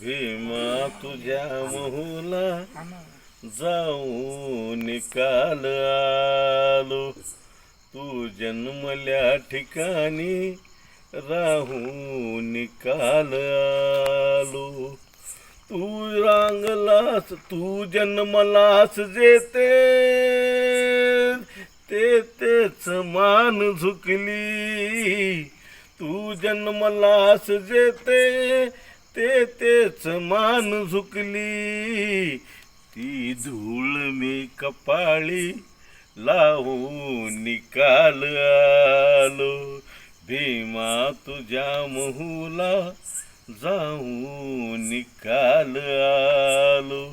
भीमा तुझ्या महुला जाऊन काल आलो. तू जन्मल्या ठिकाणी राहून काल आलो. तू रांगलास तू जन्मलास जेते ते तेच मान झुकली. तू जन्मलास जेते ते तेच मान झुकली. ती धूळ मी कपाळी लावून निकाल आलो. भीमा तुझ्या महूला जाऊन निकाल आलो.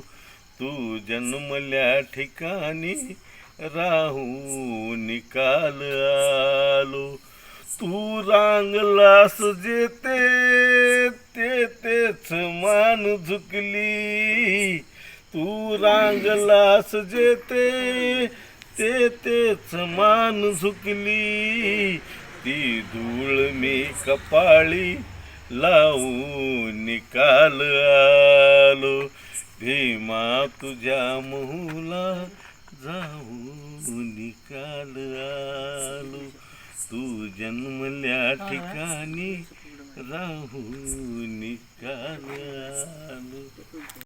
तू जन्मल्या ठिकाणी राहू निकाल आलो. तू रांगलास जेते ते तेच मान झुकली. तू रांगलास जेते ते तेच मान झुकली. ती धूळ मी कपाळी लावून निकाल आलो. भीमा तुझ्या मुला जाऊ निकाल आलो. तू जन्मल्या ठिकाणी राहून आलो